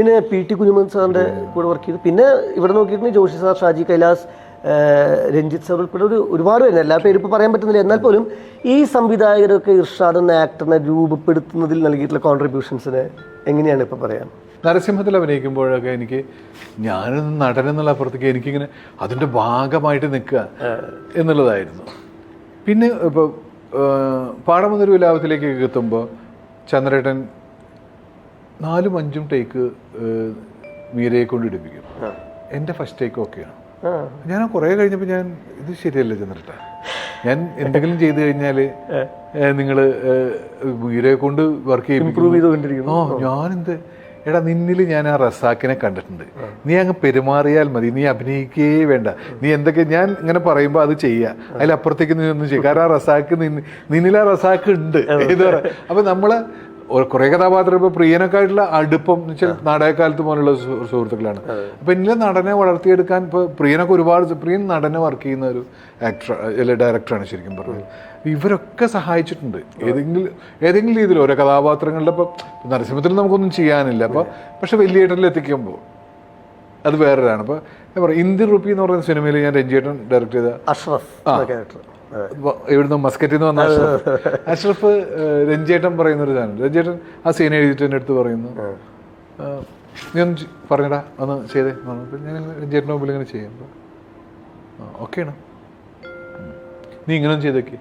പിന്നെ P T Kunjuman സാറിന്റെ കൂടെ വർക്ക് ചെയ്തു. പിന്നെ ഇവിടെ നോക്കിയിട്ടുണ്ടെങ്കിൽ ജോഷി സാർ ഷാജി കൈലാസ് രഞ്ജിത്ത് സാർ ഉൾപ്പെടെ ഒരു ഒരുപാട് പേര് എല്ലാ പേരും ഇപ്പോൾ പറയാൻ പറ്റുന്നില്ല. എന്നാൽ പോലും ഈ സംവിധായകരൊക്കെ ഇർഷാദ് എന്ന ആക്ടറിനെ രൂപപ്പെടുത്തുന്നതിൽ നൽകിയിട്ടുള്ള കോൺട്രിബ്യൂഷൻസിന് എങ്ങനെയാണ് ഇപ്പോൾ പറയാൻ? നരസിംഹത്തിൽ അഭിനയിക്കുമ്പോഴൊക്കെ എനിക്ക് ഞാനൊന്ന് നടനെന്നുള്ള അപ്പുറത്തേക്ക് എനിക്കിങ്ങനെ അതിന്റെ ഭാഗമായിട്ട് നിൽക്കുക എന്നുള്ളതായിരുന്നു. പിന്നെ ഇപ്പോൾ പാടമൊന്നൊരു ലാഭത്തിലേക്ക് എത്തുമ്പോൾ ചന്ദ്രേട്ടൻ നാലും അഞ്ചും ടേക്ക് മീരയെ കൊണ്ട് ഇടിപ്പിക്കും. എന്റെ ഫസ്റ്റ് ടേക്ക് ഓക്കെയാണ്. ഞാൻ കുറേ കഴിഞ്ഞപ്പോൾ ഞാൻ ഇത് ശരിയല്ല ചെന്നിട്ട ഞാൻ എന്തെങ്കിലും ചെയ്തു കഴിഞ്ഞാൽ നിങ്ങൾ മീരയെ കൊണ്ട് വർക്ക് ഇമ്പ്രൂവ് ചെയ്തുകൊണ്ടിരിക്കുന്നു ഞാൻ ഞാനെന്ത് എടാ നിന്നിൽ ഞാൻ ആ റസാക്കിനെ കണ്ടിട്ടുണ്ട്. നീ അങ്ങ് പെരുമാറിയാൽ മതി നീ അഭിനയിക്കേ വേണ്ട. നീ എന്തൊക്കെ ഞാൻ ഇങ്ങനെ പറയുമ്പോൾ അത് ചെയ്യുക അതിലപ്പുറത്തേക്ക് നീ ഒന്നും ചെയ്യുക കാരണം ആ റസാക്ക് നിന്നിൽ ആ റസാക്ക് ഉണ്ട്. ഇത് നമ്മൾ അപ്പം നമ്മൾ കുറേ കഥാപാത്രം ഇപ്പോൾ പ്രിയനൊക്കെയായിട്ടുള്ള അടുപ്പം എന്ന് വെച്ചാൽ നാടകക്കാലത്ത് പോലുള്ള സുഹൃത്തുക്കളാണ്. അപ്പോൾ ഇന്നലെ നടനെ വളർത്തിയെടുക്കാൻ ഇപ്പോൾ പ്രിയനൊക്കെ ഒരുപാട് പ്രിയൻ നടനെ വർക്ക് ചെയ്യുന്ന ഒരു ആക്ടർ അല്ലെ ഡയറക്ടറാണ് ശരിക്കും പറഞ്ഞത് ഇവരൊക്കെ സഹായിച്ചിട്ടുണ്ട്. ഏതെങ്കിലും ഏതെങ്കിലും രീതിയിൽ ഓരോ കഥാപാത്രങ്ങളുടെ ഇപ്പം നരസിംഹത്തിൽ നമുക്കൊന്നും ചെയ്യാനില്ല. അപ്പോൾ പക്ഷെ വലിയ ഏട്ടനിൽ എത്തിക്കുമ്പോൾ അത് വേറൊരാണ്. അപ്പോൾ ഞാൻ പറയാം ഇന്ത്യൻ റുപ്പി എന്ന് പറയുന്ന സിനിമയിൽ ഞാൻ രഞ്ജിയേട്ടൻ ഡയറക്ട് ചെയ്ത അഷ്റഫ് ആ. ക്യാരക്ടർ ഇവിടുന്ന് മസ്കറ്റിൽ നിന്ന് വന്ന അഷ്റഫ്. രഞ്ജേട്ടൻ പറയുന്ന ഒരു സാധനം രഞ്ജേട്ടൻ ആ സീൻ എഴുതിയിട്ട് എന്റെ അടുത്ത് പറയുന്നു. നീ ഒന്ന് പറഞ്ഞടാ ഒന്ന് ചെയ്തേ. എന്ന് പറഞ്ഞു. അപ്പോൾ ഞാൻ രഞ്ജേട്ടന്റെ മുമ്പിൽ ഇങ്ങനെ ചെയ്യാം. ഓക്കെയാണ് നീ ഇങ്ങനെ ചെയ്തേക്ക്.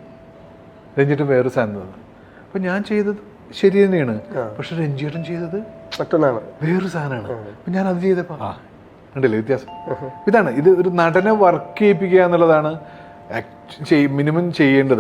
രഞ്ജേട്ടൻ വേറൊരു സാധനം തന്നു. അപ്പം ഞാൻ ചെയ്തത് ശരി തന്നെയാണ്. പക്ഷെ രഞ്ജേട്ടൻ ചെയ്തത് മറ്റൊന്നാണ്. വേറൊരു സാധനമാണ്. അപ്പം ഞാൻ അത് ചെയ്തപ്പോൾ ആ. ഉണ്ടല്ലേ വ്യത്യാസം? ഇതാണ് ഇത് ഒരു നടനെ വർക്ക് ചെയ്യിപ്പിക്കുക എന്നുള്ളതാണ് മിനിമം ചെയ്യേണ്ടത്.